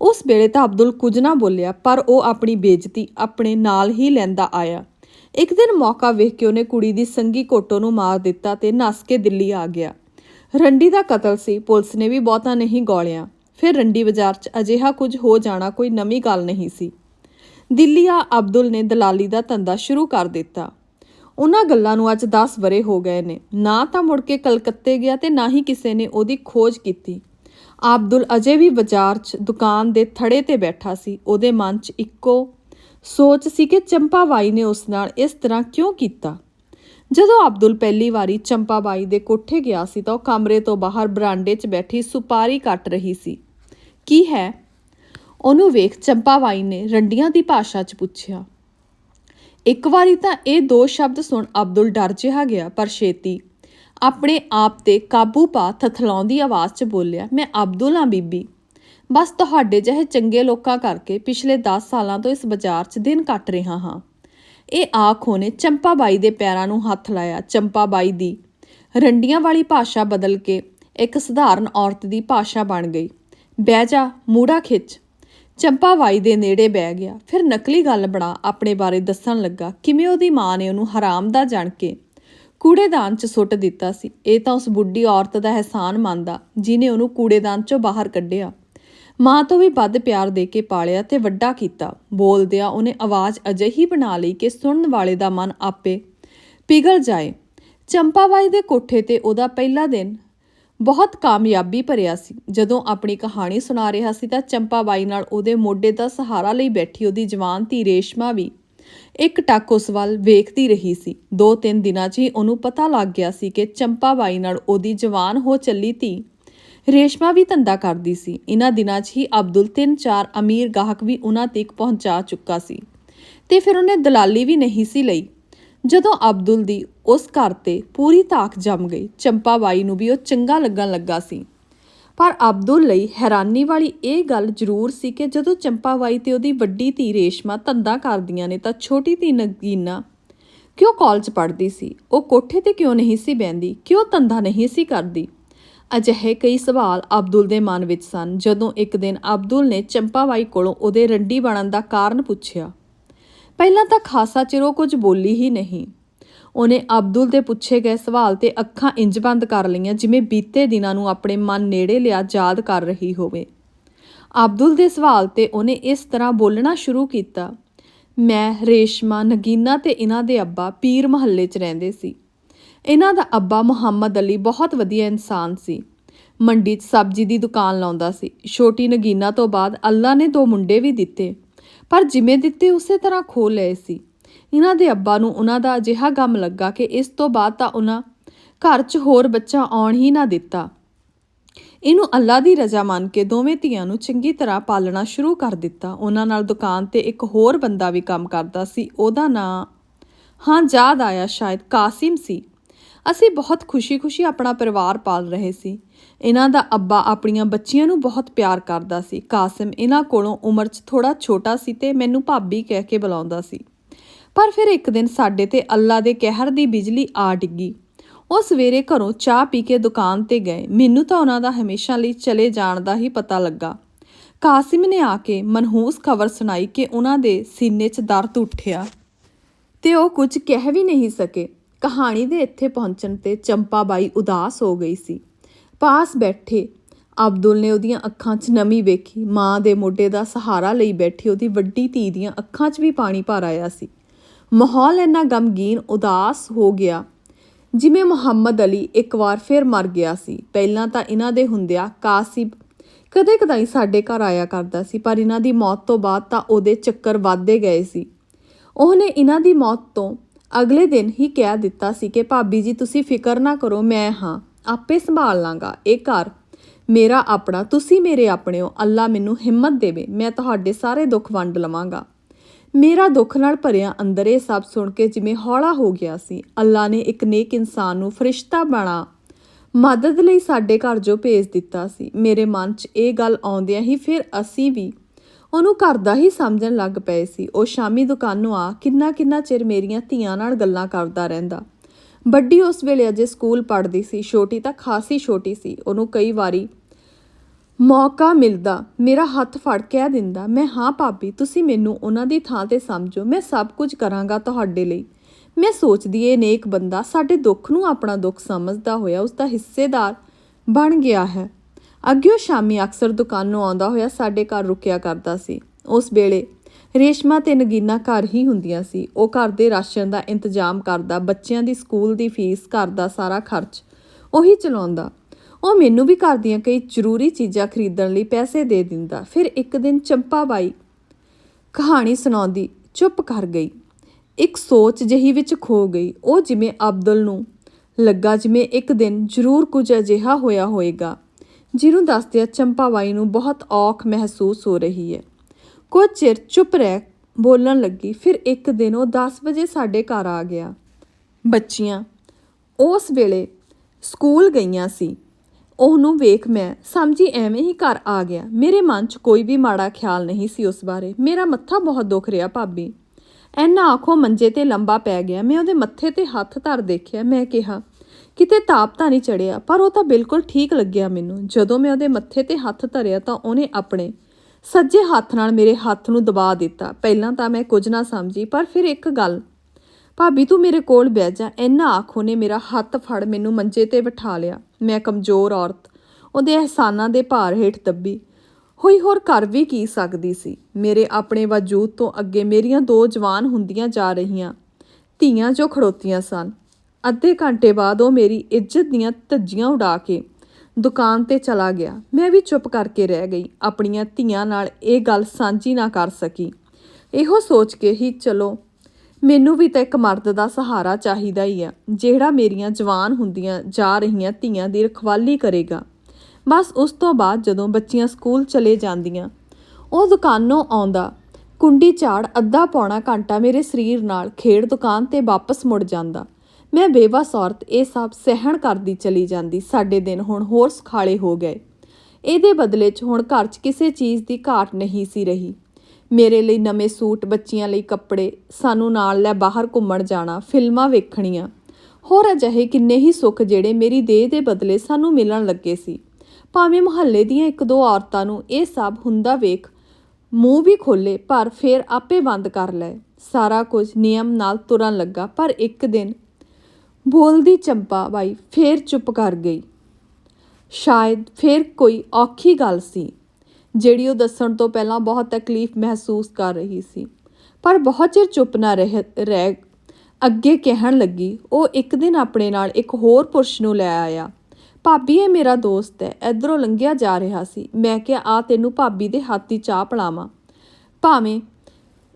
ਉਸ ਵੇਲੇ ਤਾਂ ਅਬਦੁਲ ਕੁਝ ਨਾ ਬੋਲਿਆ, ਪਰ ਉਹ ਆਪਣੀ ਬੇਇੱਜ਼ਤੀ ਆਪਣੇ ਨਾਲ ਹੀ ਲੈਂਦਾ ਆਇਆ। ਇੱਕ ਦਿਨ ਮੌਕਾ ਵੇਖ ਕੇ ਉਹਨੇ ਕੁੜੀ ਦੀ ਸੰਗੀ ਕੋਟੋ ਨੂੰ ਮਾਰ ਦਿੱਤਾ ਤੇ ਨੱਸ ਕੇ ਦਿੱਲੀ ਆ ਗਿਆ। ਰੰਡੀ ਦਾ ਕਤਲ ਸੀ, ਪੁਲਿਸ ਨੇ ਵੀ ਬਹੁਤਾ ਨਹੀਂ ਗੋਲਿਆ। ਫਿਰ ਰੰਡੀ ਬਾਜ਼ਾਰ 'ਚ ਅਜਿਹਾ ਕੁਝ ਹੋ ਜਾਣਾ ਕੋਈ ਨਵੀਂ ਗੱਲ ਨਹੀਂ ਸੀ। ਦਿੱਲੀ ਆ ਅਬਦੁਲ ਨੇ ਦਲਾਲੀ ਦਾ ਧੰਦਾ ਸ਼ੁਰੂ ਕਰ ਦਿੱਤਾ। ਉਹਨਾਂ ਗੱਲਾਂ ਨੂੰ ਅੱਜ 10 ਵਰੇ ਹੋ ਗਏ ਨੇ। ਨਾ ਤਾਂ ਮੁੜ ਕੇ ਕਲਕੱਤੇ ਗਿਆ ਤੇ ਨਾ ਹੀ ਕਿਸੇ ਨੇ ਉਹਦੀ ਖੋਜ ਕੀਤੀ। ਅਬਦੁਲ ਅਜੇ ਵੀ ਬਾਜ਼ਾਰ 'ਚ ਦੁਕਾਨ ਦੇ ਥੜੇ ਤੇ ਬੈਠਾ ਸੀ। ਉਹਦੇ ਮਨ 'ਚ ਇੱਕੋ ਸੋਚ ਸੀ ਕਿ ਚੰਪਾਬਾਈ ਨੇ ਉਸ ਨਾਲ ਇਸ ਤਰ੍ਹਾਂ ਕਿਉਂ ਕੀਤਾ? ਜਦੋਂ ਅਬਦੁਲ ਪਹਿਲੀ ਵਾਰੀ ਚੰਪਾਬਾਈ ਦੇ ਕੋਠੇ ਗਿਆ ਸੀ ਤਾਂ ਉਹ ਕਮਰੇ ਤੋਂ ਬਾਹਰ ਬਰਾਂਡੇ 'ਚ ਬੈਠੀ ਸੁਪਾਰੀ ਕੱਟ ਰਹੀ ਸੀ। ਕੀ ਹੈ? ਉਹਨੂੰ ਵੇਖ ਚੰਪਾਬਾਈ ਨੇ ਰੰਡੀਆਂ ਦੀ ਭਾਸ਼ਾ 'ਚ ਪੁੱਛਿਆ। ਇੱਕ ਵਾਰੀ ਤਾਂ ਇਹ ਦੋ ਸ਼ਬਦ ਸੁਣ ਅਬਦੁਲ ਡਰ ਜਿਹਾ ਗਿਆ, ਪਰ ਛੇਤੀ। ਆਪਣੇ ਆਪ ਤੇ ਕਾਬੂ ਪਾ ਥਥਲਾਉਂਦੀ ਆਵਾਜ਼ 'ਚ ਬੋਲਿਆ, ਮੈਂ ਅਬਦੁਲ ਹਾਂ ਬੀਬੀ। ਬਸ ਤੁਹਾਡੇ ਜਿਹੇ ਚੰਗੇ ਲੋਕਾਂ ਕਰਕੇ ਪਿਛਲੇ 10 ਸਾਲਾਂ ਤੋਂ ਇਸ ਬਾਜ਼ਾਰ 'ਚ ਦਿਨ ਕੱਟ ਰਿਹਾ ਹਾਂ। ਇਹ ਆਖੋ ਨੇ ਚੰਪਾ ਬਾਈ ਦੇ ਪੈਰਾਂ ਨੂੰ ਹੱਥ ਲਾਇਆ ਚੰਪਾ ਬਾਈ ਦੀ। ਰੰਡੀਆਂ ਵਾਲੀ ਭਾਸ਼ਾ ਬਦਲ ਕੇ ਇੱਕ ਸਧਾਰਨ ਔਰਤ ਦੀ ਭਾਸ਼ਾ ਬਣ ਗਈ। ਬਹਿ ਜਾ, ਮੂੜਾ ਖਿੱਚ। ਚੰਪਾਬਾਈ ਦੇ ਨੇੜੇ ਬਹਿ ਗਿਆ। ਫਿਰ ਨਕਲੀ ਗੱਲ ਬਣਾ ਆਪਣੇ ਬਾਰੇ ਦੱਸਣ ਲੱਗਾ, ਕਿਵੇਂ ਉਹਦੀ ਮਾਂ ਨੇ ਉਹਨੂੰ ਹਰਾਮ ਦਾ ਜਾਣ ਕੇ ਕੂੜੇਦਾਨ 'ਚ ਸੁੱਟ ਦਿੱਤਾ ਸੀ। ਇਹ ਤਾਂ ਉਸ ਬੁੱਢੀ ਔਰਤ ਦਾ ਅਹਿਸਾਨ ਮੰਨਦਾ ਜਿਨੇ ਉਹਨੂੰ ਕੂੜੇਦਾਨ 'ਚੋਂ ਬਾਹਰ ਕੱਢਿਆ। ਮਾਂ ਤੋਂ ਵੀ ਵੱਧ ਪਿਆਰ ਦੇ ਕੇ ਪਾਲਿਆ ਤੇ ਵੱਡਾ ਕੀਤਾ। ਬੋਲਦਿਆਂ ਉਹਨੇ ਆਵਾਜ਼ ਅਜਿਹੀ ਬਣਾ ਲਈ ਕਿ ਸੁਣਨ ਵਾਲੇ ਦਾ ਮਨ ਆਪੇ ਪਿਘਲ ਜਾਏ। ਚੰਪਾਬਾਈ ਦੇ ਕੋਠੇ ਤੇ ਉਹਦਾ ਪਹਿਲਾ ਦਿਨ ਬਹੁਤ ਕਾਮਯਾਬੀ ਭਰਿਆ ਸੀ। ਜਦੋਂ ਆਪਣੀ ਕਹਾਣੀ ਸੁਣਾ ਰਿਹਾ ਸੀ ਤਾਂ ਚੰਪਾ ਬਾਈ ਨਾਲ ਉਹਦੇ ਮੋਢੇ ਦਾ ਸਹਾਰਾ ਲਈ ਬੈਠੀ ਉਹਦੀ ਜਵਾਨ ਧੀ ਰੇਸ਼ਮਾ ਵੀ ਇੱਕ ਟੱਕ ਉਸ ਵੱਲ ਵੇਖਦੀ ਰਹੀ ਸੀ। ਦੋ ਤਿੰਨ ਦਿਨਾਂ 'ਚ ਹੀ ਉਹਨੂੰ ਪਤਾ ਲੱਗ ਗਿਆ ਸੀ ਕਿ ਚੰਪਾ ਬਾਈ ਨਾਲ ਉਹਦੀ ਜਵਾਨ ਹੋ ਚੱਲੀ ਧੀ। ਰੇਸ਼ਮਾ ਵੀ ਧੰਦਾ ਕਰਦੀ ਸੀ। ਇਹਨਾਂ ਦਿਨਾਂ 'ਚ ਹੀ ਅਬਦੁਲ ਤਿੰਨ ਚਾਰ ਅਮੀਰ ਗਾਹਕ ਵੀ ਉਹਨਾਂ ਤੱਕ ਪਹੁੰਚਾ ਚੁੱਕਾ ਸੀ। ਤੇ ਫਿਰ ਉਹਨੇ ਦਲਾਲੀ ਵੀ ਨਹੀਂ ਸੀ ਲਈ। ਜਦੋਂ ਅਬਦੁਲ ਦੀ ਉਸ ਘਰ ਤੇ ਪੂਰੀ ਧਾਕ ਜੰਮ ਗਈ ਚੰਪਾ ਬਾਈ ਨੂੰ ਵੀ ਉਹ ਚੰਗਾ ਲੱਗਣ ਲੱਗਾ ਸੀ। ਪਰ ਅਬਦੁਲ ਲਈ ਹੈਰਾਨੀ ਵਾਲੀ ਇਹ ਗੱਲ ਜ਼ਰੂਰ ਸੀ ਕਿ ਜਦੋਂ ਚੰਪਾ ਬਾਈ ਤੇ ਉਹਦੀ ਵੱਡੀ ਧੀ ਰੇਸ਼ਮਾ ਧੰਦਾ ਕਰਦੀਆਂ ਨੇ ਤਾਂ ਛੋਟੀ ਧੀ ਨਗੀਨਾ ਕਿਉਂ ਕਾਲਜ ਪੜ੍ਹਦੀ ਸੀ? ਉਹ ਕੋਠੇ ਤੇ ਕਿਉਂ ਨਹੀਂ ਸੀ ਬੈੰਦੀ ਕਿਉਂ ਧੰਦਾ ਨਹੀਂ ਸੀ ਕਰਦੀ? ਅਜਿਹੇ ਕਈ ਸਵਾਲ ਅਬਦੁਲ ਦੇ ਮਨ ਵਿੱਚ ਸਨ। ਜਦੋਂ ਇੱਕ ਦਿਨ ਅਬਦੁਲ ਨੇ ਚੰਪਾਬਾਈ ਕੋਲੋਂ ਉਹਦੇ ਰੰਡੀ ਬਣਨ ਦਾ ਕਾਰਨ ਪੁੱਛਿਆ ਪਹਿਲਾਂ ਤਾਂ ਖਾਸਾ ਚਿਰ ਉਹ ਕੁਝ ਬੋਲੀ ਹੀ ਨਹੀਂ। ਉਹਨੇ ਅਬਦੁਲ ਦੇ ਪੁੱਛੇ ਗਏ ਸਵਾਲ ਤੇ ਅੱਖਾਂ ਇੰਜ ਬੰਦ ਕਰ ਲਈਆਂ ਜਿਵੇਂ ਬੀਤੇ ਦਿਨਾਂ ਨੂੰ ਆਪਣੇ ਮਨ ਨੇੜੇ ਲਿਆ ਯਾਦ ਕਰ ਰਹੀ ਹੋਵੇ। ਅਬਦੁਲ ਦੇ ਸਵਾਲ ਤੇ ਉਹਨੇ ਇਸ ਤਰ੍ਹਾਂ ਬੋਲਣਾ ਸ਼ੁਰੂ ਕੀਤਾ। ਮੈਂ, ਰੇਸ਼ਮਾ, ਨਗੀਨਾ ਤੇ ਇਹਨਾਂ ਦੇ ਅੱਬਾ ਪੀਰ ਮਹੱਲੇ 'ਚ ਰਹਿੰਦੇ ਸੀ। ਇਹਨਾਂ ਦਾ ਅੱਬਾ ਮੁਹੰਮਦ ਅਲੀ ਬਹੁਤ ਵਧੀਆ ਇਨਸਾਨ ਸੀ। ਮੰਡੀ 'ਚ ਸਬਜ਼ੀ ਦੀ ਦੁਕਾਨ ਲਾਉਂਦਾ ਸੀ। ਛੋਟੀ ਨਗੀਨਾ ਤੋਂ ਬਾਅਦ ਅੱਲਾ ਨੇ ਦੋ ਮੁੰਡੇ ਵੀ ਦਿੱਤੇ। ਪਰ ਜਿਵੇਂ ਦਿੱਤੇ ਉਸੇ ਤਰ੍ਹਾਂ ਖੋ ਲਏ ਸੀ। ਇਹਨਾਂ ਦੇ ਅੱਬਾ ਨੂੰ ਉਹਨਾਂ ਦਾ ਅਜਿਹਾ ਗਮ ਲੱਗਾ ਕਿ ਇਸ ਤੋਂ ਬਾਅਦ ਤਾਂ ਉਹਨਾਂ ਘਰ 'ਚ ਹੋਰ ਬੱਚਾ ਆਉਣ ਹੀ ਨਾ ਦਿੱਤਾ। ਇਹਨੂੰ ਅੱਲਾ ਦੀ ਰਜ਼ਾ ਮੰਨ ਕੇ ਦੋਵੇਂ ਧੀਆਂ ਨੂੰ ਚੰਗੀ ਤਰ੍ਹਾਂ ਪਾਲਣਾ ਸ਼ੁਰੂ ਕਰ ਦਿੱਤਾ। ਉਹਨਾਂ ਨਾਲ ਦੁਕਾਨ ਤੇ ਇੱਕ ਹੋਰ ਬੰਦਾ ਵੀ ਕੰਮ ਕਰਦਾ ਸੀ। ਉਹਦਾ ਨਾਂ, ਹਾਂ, ਯਾਦ ਆਇਆ, ਸ਼ਾਇਦ ਕਾਸਿਮ ਸੀ। ਅਸੀਂ ਬਹੁਤ ਖੁਸ਼ੀ-ਖੁਸ਼ੀ ਆਪਣਾ ਪਰਿਵਾਰ ਪਾਲ ਰਹੇ ਸੀ। ਇਹਨਾਂ ਦਾ ਅੱਬਾ ਆਪਣੀਆਂ ਬੱਚੀਆਂ ਨੂੰ ਬਹੁਤ ਪਿਆਰ ਕਰਦਾ ਸੀ। ਕਾਸਿਮ ਇਹਨਾਂ ਕੋਲੋਂ ਉਮਰ 'ਚ ਥੋੜ੍ਹਾ ਛੋਟਾ ਸੀ ਤੇ ਮੈਨੂੰ ਭਾਬੀ ਕਹਿ ਕੇ ਬੁਲਾਉਂਦਾ ਸੀ। ਪਰ ਫਿਰ ਇੱਕ ਦਿਨ ਸਾਡੇ ਤੇ ਅੱਲਾ ਦੇ ਕਹਿਰ ਦੀ ਬਿਜਲੀ ਆ ਡਿੱਗੀ। ਉਹ ਸਵੇਰੇ ਘਰੋਂ ਚਾਹ ਪੀ ਕੇ ਦੁਕਾਨ ਤੇ ਗਏ। ਮੈਨੂੰ ਤਾਂ ਉਹਨਾਂ ਦਾ ਹਮੇਸ਼ਾ ਲਈ ਚਲੇ ਜਾਣ ਦਾ ਹੀ ਪਤਾ ਲੱਗਾ। ਕਾਸਿਮ ਨੇ ਆ ਕੇ ਮਨਹੂਸ ਖਬਰ ਸੁਣਾਈ ਕਿ ਉਹਨਾਂ ਦੇ ਸੀਨੇ 'ਚ ਦਰਦ ਉੱਠਿਆ। ਤੇ ਉਹ ਕੁਝ ਕਹਿ ਵੀ ਨਹੀਂ ਸਕੇ। ਕਹਾਣੀ ਦੇ ਇੱਥੇ ਪਹੁੰਚਣ ਤੇ ਚੰਪਾ ਬਾਈ ਉਦਾਸ ਹੋ ਗਈ ਸੀ। ਪਾਸ ਬੈਠੇ, ਅਬਦੁਲ ਨੇ ਉਹਦੀਆਂ ਅੱਖਾਂ 'ਚ ਨਮੀ ਵੇਖੀ। ਮਾਂ ਦੇ ਮੋਢੇ ਦਾ ਸਹਾਰਾ ਲਈ ਬੈਠੀ ਉਹਦੀ ਵੱਡੀ ਧੀ ਦੀਆਂ ਅੱਖਾਂ 'ਚ ਵੀ ਪਾਣੀ ਭਰ ਆਇਆ ਸੀ। ਮਾਹੌਲ ਇੰਨਾ ਗਮਗੀਨ, ਉਦਾਸ ਹੋ ਗਿਆ, ਜਿਵੇਂ ਮੁਹੰਮਦ ਅਲੀ ਇੱਕ ਵਾਰ ਫਿਰ ਮਰ ਗਿਆ ਸੀ। ਪਹਿਲਾਂ ਤਾਂ ਇਹਨਾਂ ਦੇ ਹੁੰਦਿਆਂ ਕਾਸਿਬ ਕਦੇ ਕਦਾਈ ਸਾਡੇ ਘਰ ਆਇਆ ਕਰਦਾ ਸੀ, ਪਰ ਇਹਨਾਂ ਦੀ ਮੌਤ ਤੋਂ ਬਾਅਦ ਤਾਂ ਉਹਦੇ ਚੱਕਰ ਵੱਧਦੇ ਗਏ ਸੀ। ਉਹਨੇ ਇਹਨਾਂ ਦੀ ਮੌਤ ਤੋਂ ਅਗਲੇ ਦਿਨ ਹੀ ਕਹਿ ਦਿੱਤਾ ਸੀ ਕਿ, ਭਾਬੀ ਜੀ, ਤੁਸੀਂ ਫਿਕਰ ਨਾ ਕਰੋ, ਮੈਂ ਹਾਂ। ਆਪੇ ਸੰਭਾਲ ਲਾਂਗਾ। ਇਹ ਘਰ ਮੇਰਾ ਆਪਣਾ, ਤੁਸੀਂ ਮੇਰੇ ਆਪਣੇ ਹੋ। ਅੱਲਾ ਮੈਨੂੰ ਹਿੰਮਤ ਦੇਵੇ, ਮੈਂ ਤੁਹਾਡੇ ਸਾਰੇ ਦੁੱਖ ਵੰਡ ਲਵਾਂਗਾ। ਮੇਰਾ ਦੁੱਖ ਨਾਲ ਭਰਿਆ ਅੰਦਰ ਇਹ ਸਭ ਸੁਣ ਕੇ ਜਿਵੇਂ ਹੌਲਾ ਹੋ ਗਿਆ ਸੀ। ਅੱਲਾ ਨੇ ਇੱਕ ਨੇਕ ਇਨਸਾਨ ਨੂੰ ਫਰਿਸ਼ਤਾ ਬਣਾ ਮਦਦ ਲਈ ਸਾਡੇ ਘਰ ਜੋ ਭੇਜ ਦਿੱਤਾ ਸੀ। ਮੇਰੇ ਮਨ 'ਚ ਇਹ ਗੱਲ ਆਉਂਦਿਆਂ ਹੀ ਫਿਰ ਅਸੀਂ ਵੀ ਉਹਨੂੰ ਘਰ ਦਾ ਹੀ ਸਮਝਣ ਲੱਗ ਪਏ ਸੀ। ਉਹ ਸ਼ਾਮੀ ਦੁਕਾਨੋਂ ਆ ਕਿੰਨਾ ਕਿੰਨਾ ਚਿਰ ਮੇਰੀਆਂ ਧੀਆਂ ਨਾਲ ਗੱਲਾਂ ਕਰਦਾ ਰਹਿੰਦਾ। ਵੱਡੀ ਉਸ ਵੇਲੇ ਅਜੇ ਸਕੂਲ ਪੜ੍ਹਦੀ ਸੀ। ਛੋਟੀ ਤਾਂ ਖਾਸੀ ਛੋਟੀ ਸੀ। ਉਹਨੂੰ ਕਈ ਵਾਰੀ ਮੌਕਾ ਮਿਲਦਾ। ਮੇਰਾ ਹੱਥ ਫੜ ਕਹਿ ਦਿੰਦਾ, ਮੈਂ ਹਾਂ ਭਾਬੀ, ਤੁਸੀਂ ਮੈਨੂੰ ਉਹਨਾਂ ਦੀ ਥਾਂ ਤੇ ਸਮਝੋ। ਮੈਂ ਸਭ ਕੁਝ ਕਰਾਂਗਾ ਤੁਹਾਡੇ ਲਈ। ਮੈਂ ਸੋਚਦੀ ਏ ਨੇਕ ਬੰਦਾ ਸਾਡੇ ਦੁੱਖ ਨੂੰ ਆਪਣਾ ਦੁੱਖ ਸਮਝਦਾ ਹੋਇਆ ਉਸ ਦਾ ਹਿੱਸੇਦਾਰ ਬਣ ਗਿਆ ਹੈ। ਅੱਗੇ ਸ਼ਾਮੀ ਅਕਸਰ ਦੁਕਾਨੋਂ ਆਉਂਦਾ ਹੋਇਆ ਸਾਡੇ ਘਰ ਰੁਕਿਆ ਕਰਦਾ ਸੀ। ਉਸ ਵੇਲੇ ਰੇਸ਼ਮਾ ਤੇ ਨਗੀਨਾ ਘਰ ਹੀ ਹੁੰਦੀਆਂ ਸੀ। ਉਹ ਘਰ ਦੇ ਰਾਸ਼ਨ ਦਾ ਇੰਤਜ਼ਾਮ ਕਰਦਾ, ਬੱਚਿਆਂ ਦੀ ਸਕੂਲ ਦੀ ਫੀਸ, ਘਰ ਦਾ ਸਾਰਾ ਖਰਚ ਉਹੀ ਚਲਾਉਂਦਾ। ਉਹ ਮੈਨੂੰ ਵੀ ਘਰ ਦੀਆਂ ਕਈ ਜ਼ਰੂਰੀ ਚੀਜ਼ਾਂ ਖਰੀਦਣ ਲਈ ਪੈਸੇ ਦੇ ਦਿੰਦਾ। ਫਿਰ ਇੱਕ ਦਿਨ ਚੰਪਾ ਬਾਈ ਕਹਾਣੀ ਸੁਣਾਉਂਦੀ ਚੁੱਪ ਕਰ ਗਈ। ਇੱਕ ਸੋਚ ਜਹੀ ਵਿੱਚ ਖੋ ਗਈ। ਉਹ ਜਿਵੇਂ ਅਬਦੁਲ ਨੂੰ ਲੱਗਾ ਜਿਵੇਂ ਇੱਕ ਦਿਨ ਜ਼ਰੂਰ ਕੁਝ ਅਜਿਹਾ ਹੋਇਆ ਹੋਵੇਗਾ। ਜਿਹਨੂੰ ਦੱਸਦਿਆਂ ਚੰਪਾਬਾਈ ਨੂੰ ਬਹੁਤ ਔਖ ਮਹਿਸੂਸ ਹੋ ਰਹੀ ਹੈ। ਕੁਝ ਚਿਰ ਚੁੱਪ ਰਹਿ ਬੋਲਣ ਲੱਗੀ, ਫਿਰ ਇੱਕ ਦਿਨ ਉਹ 10 ਵਜੇ ਸਾਡੇ ਘਰ ਆ ਗਿਆ। ਬੱਚੀਆਂ, ਉਸ ਵੇਲੇ ਸਕੂਲ ਗਈਆਂ ਸੀ। ਉਹਨੂੰ ਵੇਖ ਮੈਂ ਸਮਝੀ ਐਵੇਂ ਹੀ ਘਰ ਆ ਗਿਆ। ਮੇਰੇ ਮਨ 'ਚ ਕੋਈ ਵੀ ਮਾੜਾ ਖਿਆਲ ਨਹੀਂ ਸੀ ਉਸ ਬਾਰੇ। ਮੇਰਾ ਮੱਥਾ ਬਹੁਤ ਦੁਖ ਰਿਹਾ ਭਾਬੀ। ਐਨਾ ਆਖੋ ਮੰਜੇ ਤੇ ਲੰਬਾ ਪੈ ਗਿਆ। ਮੈਂ ਉਹਦੇ ਮੱਥੇ ਤੇ ਹੱਥ ਧਰ ਦੇਖਿਆ। ਮੈਂ ਕਿਹਾ ਕਿਤੇ ਤਾਪ ਤਾਂ ਨਹੀਂ ਚੜਿਆ, ਪਰ ਉਹ ਤਾਂ ਬਿਲਕੁਲ ਠੀਕ ਲੱਗਿਆ ਮੈਨੂੰ। ਜਦੋਂ ਮੈਂ ਉਹਦੇ ਮੱਥੇ ਤੇ ਹੱਥ ਧਰਿਆ ਤਾਂ ਉਹਨੇ ਆਪਣੇ ਸੱਜੇ ਹੱਥ ਨਾਲ ਮੇਰੇ ਹੱਥ ਨੂੰ ਦਬਾ ਦਿੱਤਾ। ਪਹਿਲਾਂ ਤਾਂ ਮੈਂ ਕੁਝ ਨਾ ਸਮਝੀ, ਪਰ ਫਿਰ ਇੱਕ ਗੱਲ, ਭਾਬੀ, ਤੂੰ ਮੇਰੇ ਕੋਲ ਬਹਿ ਜਾ। ਇੰਨਾ ਆਖੋ ਨੇ ਮੇਰਾ ਹੱਥ ਫੜ ਮੈਨੂੰ ਮੰਜੇ ਤੇ ਬਿਠਾ ਲਿਆ। ਮੈਂ ਕਮਜ਼ੋਰ ਔਰਤ, ਉਹਦੇ ਅਹਿਸਾਨਾਂ ਦੇ ਭਾਰ ਹੇਠ ਦੱਬੀ। ਹੋਈ ਹੋਰ ਕਰ ਵੀ ਕੀ ਸਕਦੀ ਸੀ? ਮੇਰੇ ਆਪਣੇ ਵਜੂਦ ਤੋਂ ਅੱਗੇ ਮੇਰੀਆਂ ਦੋ ਜਵਾਨ ਹੁੰਦੀਆਂ ਜਾ ਰਹੀਆਂ, ਧੀਆਂ ਜੋ ਖੜੋਤੀਆਂ ਸਨ। ਅੱਧੇ ਘੰਟੇ ਬਾਅਦ ਉਹ ਮੇਰੀ ਇੱਜ਼ਤ ਦੀਆਂ ਧੱਜੀਆਂ ਉਡਾ ਕੇ ਦੁਕਾਨ ਤੇ ਚਲਾ ਗਿਆ। ਮੈਂ ਵੀ ਚੁੱਪ ਕਰਕੇ ਰਹਿ ਗਈ। ਆਪਣੀਆਂ ਧੀਆਂ ਨਾਲ ਇਹ ਗੱਲ ਸਾਂਝੀ ਨਾ ਕਰ ਸਕੀ। ਇਹੋ ਸੋਚ ਕੇ ਹੀ ਚਲੋ, ਮੈਨੂੰ ਵੀ ਤਾਂ ਇੱਕ ਮਰਦ ਦਾ ਸਹਾਰਾ ਚਾਹੀਦਾ ਹੀ ਆ, ਜਿਹੜਾ ਮੇਰੀਆਂ ਜਵਾਨ ਹੁੰਦੀਆਂ ਜਾ ਰਹੀਆਂ ਧੀਆਂ ਦੀ ਰਖਵਾਲੀ ਕਰੇਗਾ। ਬਸ ਉਸ ਤੋਂ ਬਾਅਦ ਜਦੋਂ ਬੱਚੀਆਂ ਸਕੂਲ ਚਲੇ ਜਾਂਦੀਆਂ, ਉਹ ਦੁਕਾਨੋਂ ਆਉਂਦਾ, ਕੁੰਡੀ ਝਾੜ ਅੱਧਾ ਪੌਣਾ ਘੰਟਾ ਮੇਰੇ ਸਰੀਰ ਨਾਲ ਖੇਡ ਦੁਕਾਨ ਤੇ ਵਾਪਸ ਮੁੜ ਜਾਂਦਾ। ਮੈਂ ਬੇਵਸ ਔਰਤ ਇਹ ਸਭ ਸਹਿਣ ਕਰਦੀ ਚਲੀ ਜਾਂਦੀ, ਸਾਡੇ ਦਿਨ ਹੁਣ ਹੋਰ ਸੁਖਾਲੇ ਹੋ ਗਏ। ਇਹਦੇ ਬਦਲੇ 'ਚ ਹੁਣ ਘਰ 'ਚ ਕਿਸੇ ਚੀਜ਼ ਦੀ ਘਾਟ ਨਹੀਂ ਸੀ ਰਹੀ। ਮੇਰੇ ਲਈ ਨਵੇਂ ਸੂਟ, ਬੱਚੀਆਂ ਲਈ ਕੱਪੜੇ, ਸਾਨੂੰ ਨਾਲ ਲੈ ਬਾਹਰ ਘੁੰਮਣ ਜਾਣਾ, ਫਿਲਮਾਂ ਵੇਖਣੀਆਂ। ਹੋਰ ਅਜਿਹੇ ਕਿੰਨੇ ਹੀ ਸੁੱਖ ਜਿਹੜੇ ਮੇਰੀ ਦੇਹ ਦੇ ਬਦਲੇ ਸਾਨੂੰ ਮਿਲਣ ਲੱਗੇ ਸੀ। ਭਾਵੇਂ ਮੁਹੱਲੇ ਦੀਆਂ ਇੱਕ ਦੋ ਔਰਤਾਂ ਨੂੰ ਇਹ ਸਭ ਹੁੰਦਾ ਵੇਖ ਮੂੰਹ ਵੀ ਖੋਲੇ ਪਰ ਫਿਰ ਆਪੇ ਬੰਦ ਕਰ ਲਏ। ਸਾਰਾ ਕੁਝ ਨਿਯਮ ਨਾਲ ਤੁਰਨ ਲੱਗਾ, ਪਰ ਇੱਕ ਦਿਨ ਬੋਲਦੀ ਚੰਪਾ ਬਾਈ ਫੇਰ ਚੁੱਪ ਕਰ ਗਈ। ਸ਼ਾਇਦ ਫੇਰ ਕੋਈ ਔਖੀ ਗੱਲ ਸੀ, ਜਿਹੜੀ ਉਹ ਦੱਸਣ ਤੋਂ ਪਹਿਲਾਂ ਬਹੁਤ ਤਕਲੀਫ ਮਹਿਸੂਸ ਕਰ ਰਹੀ ਸੀ। ਪਰ ਬਹੁਤ ਚਿਰ ਚੁੱਪ ਨਾ ਰਹਿ ਰਹਿ ਅੱਗੇ ਕਹਿਣ ਲੱਗੀ, ਉਹ ਇੱਕ ਦਿਨ ਆਪਣੇ ਨਾਲ ਇੱਕ ਹੋਰ ਪੁਰਸ਼ ਨੂੰ ਲੈ ਆਇਆ। ਭਾਬੀ, ਇਹ ਮੇਰਾ ਦੋਸਤ ਹੈ, ਇਧਰੋਂ ਲੰਘਿਆ ਜਾ ਰਿਹਾ ਸੀ। ਮੈਂ ਕਿਹਾ, ਆ ਤੈਨੂੰ ਭਾਬੀ ਦੇ ਹੱਥ ਚਾਹ ਪਿਲਾਵਾਂ। ਭਾਵੇਂ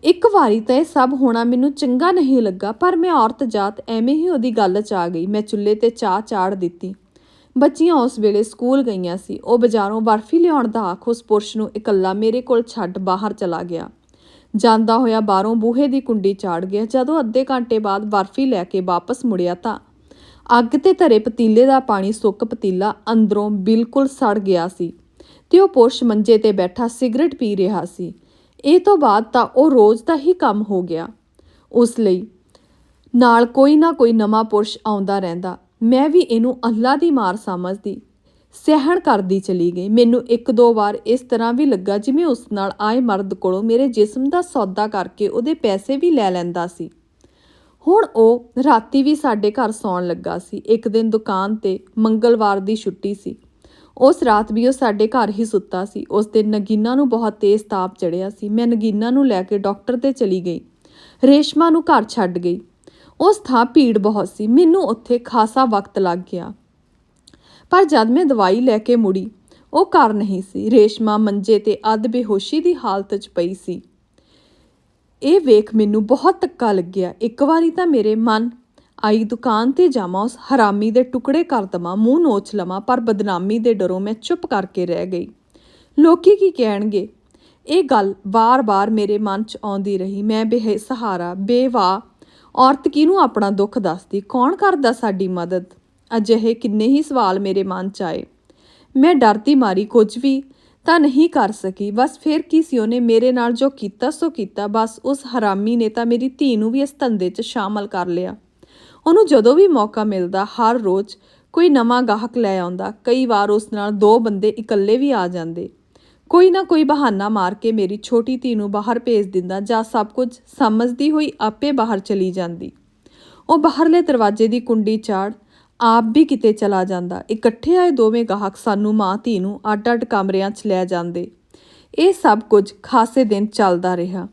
ਇੱਕ ਵਾਰੀ ਤਾਂ ਇਹ ਸਭ ਹੋਣਾ ਮੈਨੂੰ ਚੰਗਾ ਨਹੀਂ ਲੱਗਾ, ਪਰ ਮੈਂ ਔਰਤ ਜਾਤ ਐਵੇਂ ਹੀ ਉਹਦੀ ਗੱਲ 'ਚ ਆ ਗਈ। ਮੈਂ ਚੁੱਲ੍ਹੇ ਤੇ ਚਾਹ ਚਾੜ ਦਿੱਤੀ। ਬੱਚੀਆਂ ਉਸ ਵੇਲੇ ਸਕੂਲ ਗਈਆਂ ਸੀ। ਉਹ ਬਾਜ਼ਾਰੋਂ ਬਰਫੀ ਲਿਆਉਣ ਦਾ ਆਖ ਉਸ ਪੁਰਸ਼ ਨੂੰ ਇਕੱਲਾ ਮੇਰੇ ਕੋਲ ਛੱਡ ਬਾਹਰ ਚਲਾ ਗਿਆ। ਜਾਂਦਾ ਹੋਇਆ ਬਾਹਰੋਂ ਬੂਹੇ ਦੀ ਕੁੰਡੀ ਚਾੜ ਗਿਆ। ਜਦੋਂ ਅੱਧੇ ਘੰਟੇ ਬਾਅਦ ਬਰਫੀ ਲੈ ਕੇ ਵਾਪਸ ਮੁੜਿਆ ਤਾਂ ਅੱਗ ਤੇ ਧਰੇ ਪਤੀਲੇ ਦਾ ਪਾਣੀ ਸੁੱਕ ਪਤੀਲਾ ਅੰਦਰੋਂ ਬਿਲਕੁਲ ਸੜ ਗਿਆ ਸੀ ਤੇ ਉਹ ਪੁਰਸ਼ ਮੰਜੇ ਤੇ ਬੈਠਾ ਸਿਗਰਟ ਪੀ ਰਿਹਾ ਸੀ। ਇਹ ਤੋਂ ਬਾਅਦ ਤਾਂ ਉਹ ਰੋਜ਼ ਦਾ ਹੀ ਕੰਮ ਹੋ ਗਿਆ। ਉਸ ਲਈ ਨਾਲ ਕੋਈ ਨਾ ਕੋਈ ਨਵਾਂ ਪੁਰਸ਼ ਆਉਂਦਾ ਰਹਿੰਦਾ। ਮੈਂ ਵੀ ਇਹਨੂੰ ਅੱਲਾ ਦੀ ਮਾਰ ਸਮਝਦੀ, ਸਹਿਣ ਕਰਦੀ ਚਲੀ ਗਈ। ਮੈਨੂੰ ਇੱਕ ਦੋ ਵਾਰ ਇਸ ਤਰ੍ਹਾਂ ਵੀ ਲੱਗਾ ਜਿਵੇਂ ਉਸ ਨਾਲ ਆਏ ਮਰਦ ਕੋਲੋਂ ਮੇਰੇ ਜਿਸਮ ਦਾ ਸੌਦਾ ਕਰਕੇ ਉਹਦੇ ਪੈਸੇ ਵੀ ਲੈ ਲੈਂਦਾ ਸੀ। ਹੁਣ ਉਹ ਰਾਤੀ ਵੀ ਸਾਡੇ ਘਰ ਸੌਣ ਲੱਗਾ ਸੀ। ਇੱਕ ਦਿਨ ਦੁਕਾਨ ਤੇ ਮੰਗਲਵਾਰ ਦੀ ਛੁੱਟੀ ਸੀ। ਉਸ ਰਾਤ ਵੀ ਉਹ ਸਾਡੇ ਘਰ ਹੀ ਸੁੱਤਾ ਸੀ। ਉਸ ਦਿਨ ਨਗੀਨਾ ਨੂੰ ਬਹੁਤ ਤੇਜ਼ ਤਾਪ ਚੜਿਆ ਸੀ। ਮੈਂ ਨਗੀਨਾ ਨੂੰ ਲੈ ਕੇ ਡਾਕਟਰ ਤੇ ਚਲੀ ਗਈ। ਰੇਸ਼ਮਾ ਨੂੰ ਘਰ ਛੱਡ ਗਈ। ਉਸ ਥਾਂ ਭੀੜ ਬਹੁਤ ਸੀ। ਮੈਨੂੰ ਉੱਥੇ ਖਾਸਾ ਵਕਤ ਲੱਗ ਗਿਆ। ਪਰ ਜਦ ਮੈਂ ਦਵਾਈ ਲੈ ਕੇ ਮੁੜੀ, ਉਹ ਘਰ ਨਹੀਂ ਸੀ। ਰੇਸ਼ਮਾ ਮੰਜੇ ਤੇ ਅੱਧ ਬੇਹੋਸ਼ੀ ਦੀ ਹਾਲਤ 'ਚ ਪਈ ਸੀ। ਇਹ ਵੇਖ ਮੈਨੂੰ ਬਹੁਤ ਧੱਕਾ ਲੱਗਿਆ। ਇੱਕ ਵਾਰੀ ਤਾਂ ਮੇਰੇ ਮਨ ਆਈ ਦੁਕਾਨ ਤੇ ਜਾਵਾਂ, ਉਸ ਹਰਾਮੀ ਦੇ ਟੁਕੜੇ ਕਰ ਦਵਾਂ, ਮੂੰਹ ਨੋਚ ਲਵਾਂ, ਪਰ ਬਦਨਾਮੀ ਦੇ ਡਰੋਂ ਮੈਂ ਚੁੱਪ ਕਰਕੇ ਰਹਿ ਗਈ। ਲੋਕੀ ਕੀ ਕਹਿਣਗੇ? ਇਹ ਗੱਲ ਵਾਰ ਵਾਰ ਮੇਰੇ ਮਨ 'ਚ ਆਉਂਦੀ ਰਹੀ। ਮੈਂ ਬੇਸਹਾਰਾ ਬੇਵਾ ਔਰਤ ਕਿਹਨੂੰ ਆਪਣਾ ਦੁੱਖ ਦੱਸਦੀ? ਕੌਣ ਕਰਦਾ ਸਾਡੀ ਮਦਦ? ਅਜਿਹੇ ਕਿੰਨੇ ਹੀ ਸਵਾਲ ਮੇਰੇ ਮਨ 'ਚ ਆਏ। ਮੈਂ ਡਰਦੀ ਮਾਰੀ, ਕੁਝ ਵੀ ਤਾਂ ਨਹੀਂ ਕਰ ਸਕੀ। ਬਸ ਫਿਰ ਕੀ ਸੀ ਉਹਨੇ ਮੇਰੇ ਨਾਲ ਜੋ ਕੀਤਾ, ਸੋ ਕੀਤਾ। ਬਸ ਉਸ ਹਰਾਮੀ ਨੇ ਤਾਂ ਮੇਰੀ ਧੀ ਨੂੰ ਵੀ ਇਸ ਧੰਦੇ 'ਚ ਸ਼ਾਮਲ ਕਰ ਲਿਆ। ਉਹਨੂੰ ਜਦੋਂ ਵੀ ਮੌਕਾ ਮਿਲਦਾ, ਹਰ ਰੋਜ਼ ਕੋਈ ਨਵਾਂ ਗਾਹਕ ਲੈ ਆਉਂਦਾ। ਕਈ ਵਾਰ ਉਸ ਨਾਲ ਦੋ ਬੰਦੇ ਇਕੱਲੇ ਵੀ ਆ ਜਾਂਦੇ। ਕੋਈ ਨਾ ਕੋਈ ਬਹਾਨਾ ਮਾਰ ਕੇ ਮੇਰੀ ਛੋਟੀ ਧੀ ਨੂੰ ਬਾਹਰ ਭੇਜ ਦਿੰਦਾ ਜਾਂ ਸਭ ਕੁਝ ਸਮਝਦੀ ਹੋਈ ਆਪੇ ਬਾਹਰ ਚਲੀ ਜਾਂਦੀ। ਉਹ ਬਾਹਰਲੇ ਦਰਵਾਜ਼ੇ ਦੀ ਕੁੰਡੀ ਚਾੜ ਆਪ ਵੀ ਕਿਤੇ ਚਲਾ ਜਾਂਦਾ। ਇਕੱਠੇ ਆਏ ਦੋਵੇਂ ਗਾਹਕ ਸਾਨੂੰ ਮਾਂ ਧੀ ਨੂੰ ਅੱਡ-ਅੱਡ ਕਮਰਿਆਂ 'ਚ ਲੈ ਜਾਂਦੇ। ਇਹ ਸਭ ਕੁਝ ਖਾਸੇ ਦਿਨ ਚੱਲਦਾ ਰਿਹਾ।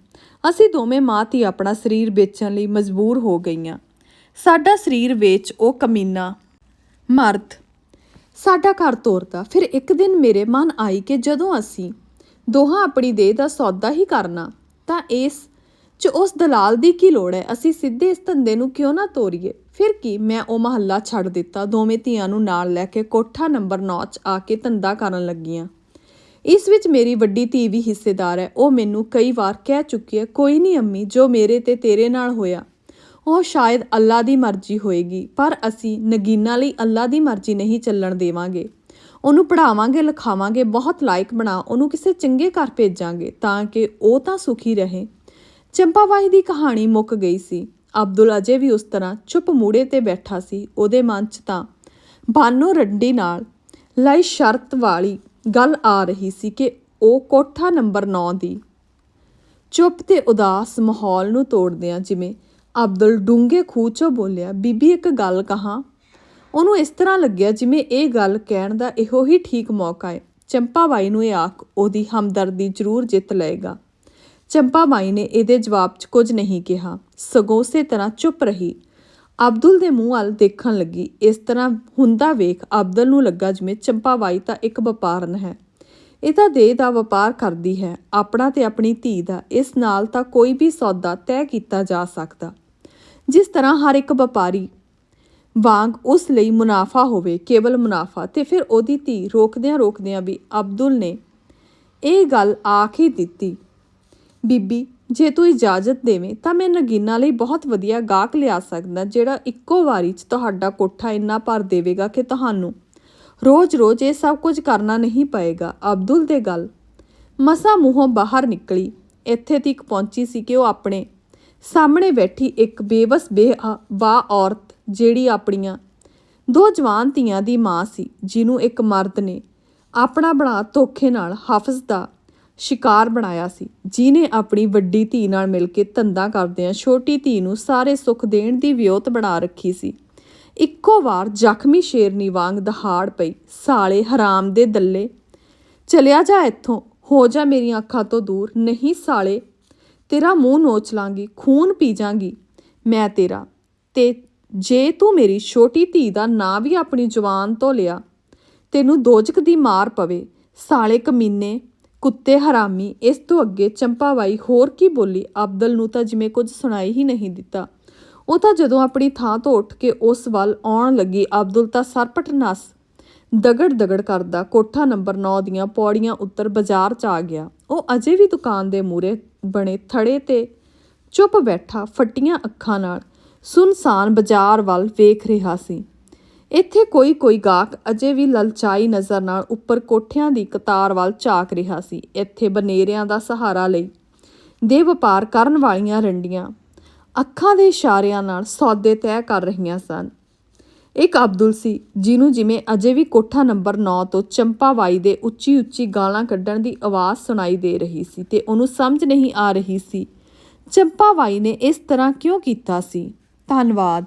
ਅਸੀਂ ਦੋਵੇਂ ਮਾਂ ਧੀ ਆਪਣਾ ਸਰੀਰ ਵੇਚਣ ਲਈ ਮਜਬੂਰ ਹੋ ਗਈਆਂ। ਸਾਡਾ ਸਰੀਰ ਵੇਚ ਉਹ ਕਮੀਨਾ। ਮਰਦ, ਸਾਡਾ ਘਰ ਤੋਰਦਾ ਫਿਰ ਇੱਕ ਦਿਨ ਮੇਰੇ ਮਨ ਆਈ ਕਿ ਜਦੋਂ ਅਸੀਂ ਦੋਹਾਂ ਆਪਣੀ ਦੇਹ ਦਾ ਸੌਦਾ ਹੀ ਕਰਨਾ, ਤਾਂ ਇਸ ਚ ਉਸ ਦਲਾਲ ਦੀ ਕੀ ਲੋੜ ਹੈ? ਅਸੀਂ ਸਿੱਧੇ ਇਸ ਧੰਦੇ ਨੂੰ ਕਿਉਂ ਨਾ ਤੋਰੀਏ? ਫਿਰ ਕੀ ਮੈਂ ਉਹ ਮਹੱਲਾ ਛੱਡ ਦਿੱਤਾ? ਦੋਵੇਂ ਧੀਆਂ ਨੂੰ ਨਾਲ ਲੈ ਕੇ ਕੋਠਾ ਨੰਬਰ 9 'ਚ ਆ ਕੇ ਧੰਦਾ ਕਰਨ ਲੱਗੀਆਂ। ਇਸ ਵਿੱਚ ਮੇਰੀ ਵੱਡੀ ਧੀ ਵੀ ਹਿੱਸੇਦਾਰ ਹੈ। ਉਹ ਮੈਨੂੰ ਕਈ ਵਾਰ ਕਹਿ ਚੁੱਕੀ ਹੈ, ਕੋਈ ਨਹੀਂ ਅੰਮੀ, ਜੋ ਮੇਰੇ ਤੇ ਤੇਰੇ ਨਾਲ ਹੋਇਆ ਉਹ ਸ਼ਾਇਦ ਅੱਲਾ ਦੀ ਮਰਜ਼ੀ ਹੋਏਗੀ, ਪਰ ਅਸੀਂ ਨਗੀਨਾ ਲਈ ਅੱਲਾ ਦੀ ਮਰਜ਼ੀ ਨਹੀਂ ਚੱਲਣ ਦੇਵਾਂਗੇ। ਉਹਨੂੰ ਪੜਾਵਾਂਗੇ ਲਿਖਾਵਾਂਗੇ, ਬਹੁਤ ਲਾਇਕ ਬਣਾ, ਉਹਨੂੰ ਕਿਸੇ ਚੰਗੇ ਘਰ ਭੇਜਾਂਗੇ ਤਾਂ ਕਿ ਉਹ ਤਾਂ ਸੁਖੀ ਰਹੇ। ਚੰਪਾਵਾਈ ਦੀ ਕਹਾਣੀ ਮੁੱਕ ਗਈ ਸੀ। ਅਬਦੁਲ ਅਜੇ ਵੀ ਉਸ ਤਰ੍ਹਾਂ ਚੁੱਪ ਮੂੜੇ ਤੇ ਬੈਠਾ ਸੀ, ਉਹਦੇ ਮਨ 'ਚ ਤਾਂ ਬਾਨੋ ਰੱਡੀ ਨਾਲ ਲਈ ਸ਼ਰਤ ਵਾਲੀ ਗੱਲ ਆ ਰਹੀ ਸੀ ਕਿ ਉਹ ਕੋਠਾ ਨੰਬਰ 9 ਦੀ ਚੁੱਪ ਤੇ ਉਦਾਸ ਮਾਹੌਲ ਨੂੰ ਤੋੜਦਿਆਂ ਜਿਵੇਂ ਅਬਦੁਲ ਡੂੰਘੇ ਖੂਹ 'ਚੋਂ ਬੋਲਿਆ, ਬੀਬੀ, ਇੱਕ ਗੱਲ ਕਹਾਂ। ਉਹਨੂੰ ਇਸ ਤਰ੍ਹਾਂ ਲੱਗਿਆ ਜਿਵੇਂ ਇਹ ਗੱਲ ਕਹਿਣ ਦਾ ਇਹੋ ਹੀ ਠੀਕ ਮੌਕਾ ਹੈ। ਚੰਪਾ ਬਾਈ ਨੂੰ ਇਹ ਆਖ, ਉਹਦੀ ਹਮਦਰਦੀ ਜ਼ਰੂਰ ਜਿੱਤ ਲਏਗਾ। ਚੰਪਾ ਬਾਈ ਨੇ ਇਹਦੇ ਜਵਾਬ 'ਚ ਕੁਝ ਨਹੀਂ ਕਿਹਾ। ਸਗੋਂ ਉਸੇ ਤਰ੍ਹਾਂ ਚੁੱਪ ਰਹੀ। ਅਬਦੁਲ ਦੇ ਮੂੰਹ ਵੱਲ ਦੇਖਣ ਲੱਗੀ। ਇਸ ਤਰ੍ਹਾਂ ਹੁੰਦਾ ਵੇਖ ਅਬਦੁਲ ਨੂੰ ਲੱਗਾ ਜਿਵੇਂ ਚੰਪਾ ਬਾਈ ਤਾਂ ਇੱਕ ਵਪਾਰਨ ਹੈ। ਇਹ ਤਾਂ ਦੇਹ ਦਾ ਵਪਾਰ ਕਰਦੀ ਹੈ। ਆਪਣਾ ਤੇ ਆਪਣੀ ਧੀ ਦਾ। ਇਸ ਨਾਲ ਤਾਂ ਕੋਈ ਵੀ ਸੌਦਾ ਤੈਅ ਕੀਤਾ ਜਾ ਸਕਦਾ। ਜਿਸ ਤਰ੍ਹਾਂ ਹਰ ਇੱਕ ਵਪਾਰੀ ਵਾਂਗ ਉਸ ਲਈ ਮੁਨਾਫਾ ਹੋਵੇ, ਕੇਵਲ ਮੁਨਾਫਾ। ਤੇ ਫਿਰ ਉਹਦੀ ਧੀ ਰੋਕਦਿਆਂ ਰੋਕਦਿਆਂ ਵੀ ਅਬਦੁਲ ਨੇ ਇਹ ਗੱਲ ਆਖ ਹੀ ਦਿੱਤੀ, ਬੀਬੀ, ਜੇ ਤੂੰ ਇਜਾਜ਼ਤ ਦੇਵੇਂ ਤਾਂ ਮੈਂ ਨਗੀਨਾ ਲਈ ਬਹੁਤ ਵਧੀਆ ਗਾਹਕ ਲਿਆ ਸਕਦਾ, ਜਿਹੜਾ ਇੱਕੋ ਵਾਰੀ 'ਚ ਤੁਹਾਡਾ ਕੋਠਾ ਇੰਨਾ ਭਰ ਦੇਵੇਗਾ ਕਿ ਤੁਹਾਨੂੰ ਰੋਜ਼-ਰੋਜ਼ ਇਹ ਸਭ ਕੁਝ ਕਰਨਾ ਨਹੀਂ ਪਏਗਾ। ਅਬਦੁਲ ਦੇ ਗੱਲ ਮਸਾ ਮੂੰਹੋਂ ਬਾਹਰ ਨਿਕਲੀ। ਇੱਥੇ ਤੱਕ ਪਹੁੰਚੀ ਸੀ ਕਿ ਉਹ ਆਪਣੇ ਸਾਹਮਣੇ ਬੈਠੀ ਇੱਕ ਬੇਵਸ ਬੇਵਾ ਔਰਤ ਜਿਹੜੀ ਆਪਣੀਆਂ ਦੋ ਜਵਾਨ ਧੀਆਂ ਦੀ ਮਾਂ ਸੀ, ਜਿਹਨੂੰ ਇੱਕ ਮਰਦ ਨੇ ਆਪਣਾ ਬਣਾ ਧੋਖੇ ਨਾਲ ਹਾਫਜ਼ ਦਾ ਸ਼ਿਕਾਰ ਬਣਾਇਆ ਸੀ। ਜਿਨੇ ਆਪਣੀ ਵੱਡੀ ਧੀ ਨਾਲ ਮਿਲ ਕੇ ਧੰਦਾ ਕਰਦਿਆਂ ਛੋਟੀ ਧੀ ਨੂੰ ਸਾਰੇ ਸੁੱਖ ਦੇਣ ਦੀ ਵਿਉਤ ਬਣਾ ਰੱਖੀ ਸੀ। ਇੱਕੋ ਵਾਰ ਜ਼ਖਮੀ ਸ਼ੇਰਨੀ ਵਾਂਗ ਦਹਾੜ ਪਈ। ਸਾਲੇ ਹਰਾਮ ਦੇ ਦੱਲੇ, ਚਲਿਆ ਜਾ ਇੱਥੋਂ, ਹੋ ਜਾ ਮੇਰੀਆਂ ਅੱਖਾਂ ਤੋਂ ਦੂਰ, ਨਹੀਂ ਸਾਲੇ ਤੇਰਾ ਮੂੰਹ ਨੋਚ ਲਾਂਗੀ, ਖੂਨ ਪੀ ਜਾਾਂਗੀ। ਮੈਂ ਤੇਰਾ, ਤੇ ਜੇ ਤੂੰ ਮੇਰੀ ਛੋਟੀ ਧੀ ਦਾ ਨਾਂ ਵੀ ਆਪਣੀ ਜ਼ੁਬਾਨ ਤੋਂ ਲਿਆ, ਤੈਨੂੰ ਦੋਜਕ ਦੀ ਮਾਰ ਪਵੇ, ਸਾਲੇ ਕਮੀਨੇ, ਕੁੱਤੇ ਹਰਾਮੀ, ਇਸ ਤੋਂ ਅੱਗੇ ਚੰਪਾਬਾਈ ਹੋਰ ਕੀ ਬੋਲੀ? ਅਬਦਲ ਨੂੰ ਤਾਂ ਜਿਵੇਂ ਕੁਝ ਸੁਣਾਈ ਹੀ ਨਹੀਂ ਦਿੱਤਾ। ਉਹ ਤਾਂ ਜਦੋਂ ਆਪਣੀ ਥਾਂ ਤੋਂ ਉੱਠ ਕੇ ਉਸ ਵੱਲ ਆਉਣ ਲੱਗੀ, ਅਬਦੁਲ ਤਾਂ ਸਰਪਟ ਨਸ ਦਗੜ ਦਗੜ ਕਰਦਾ, ਕੋਠਾ ਨੰਬਰ 9 ਦੀਆਂ ਪੌੜੀਆਂ ਉੱਤਰ ਬਾਜ਼ਾਰ 'ਚ ਆ ਗਿਆ। ਉਹ ਅਜੇ ਵੀ ਦੁਕਾਨ ਦੇ ਮੂਰੇ ਬਣੇ ਥੜੇ ਤੇ ਚੁੱਪ ਬੈਠਾ ਫੱਟੀਆਂ ਅੱਖਾਂ ਨਾਲ ਸੁਨਸਾਨ ਬਾਜ਼ਾਰ ਵੱਲ ਵੇਖ ਰਿਹਾ ਸੀ। ਇੱਥੇ ਕੋਈ ਕੋਈ ਗਾਹਕ ਅਜੇ ਵੀ ਲਲਚਾਈ ਨਜ਼ਰ ਨਾਲ ਉੱਪਰ ਕੋਠਿਆਂ ਦੀ ਕਤਾਰ ਵੱਲ ਝਾਕ ਰਿਹਾ ਸੀ। ਇੱਥੇ ਬਨੇਰਿਆਂ ਦਾ ਸਹਾਰਾ ਲਈ ਦੇ ਵਪਾਰ ਕਰਨ ਵਾਲੀਆਂ ਰੰਡੀਆਂ ਅੱਖਾਂ ਦੇ ਇਸ਼ਾਰਿਆਂ ਨਾਲ ਸੌਦੇ ਤੈਅ ਕਰ ਰਹੀਆਂ ਸਨ। ਇੱਕ ਅਬਦੁਲ ਸੀ, ਜਿਹਨੂੰ ਜਿਵੇਂ ਅਜੇ ਵੀ ਕੋਠਾ ਨੰਬਰ 9 ਤੋਂ ਚੰਪਾਵਾਈ ਦੇ ਉੱਚੀ ਉੱਚੀ ਗਾਲਾਂ ਕੱਢਣ ਦੀ ਆਵਾਜ਼ ਸੁਣਾਈ ਦੇ ਰਹੀ ਸੀ ਤੇ ਉਹਨੂੰ ਸਮਝ ਨਹੀਂ ਆ ਰਹੀ ਸੀ। ਚੰਪਾਵਾਈ ਨੇ ਇਸ ਤਰ੍ਹਾਂ ਕਿਉਂ ਕੀਤਾ ਸੀ? ਧੰਨਵਾਦ।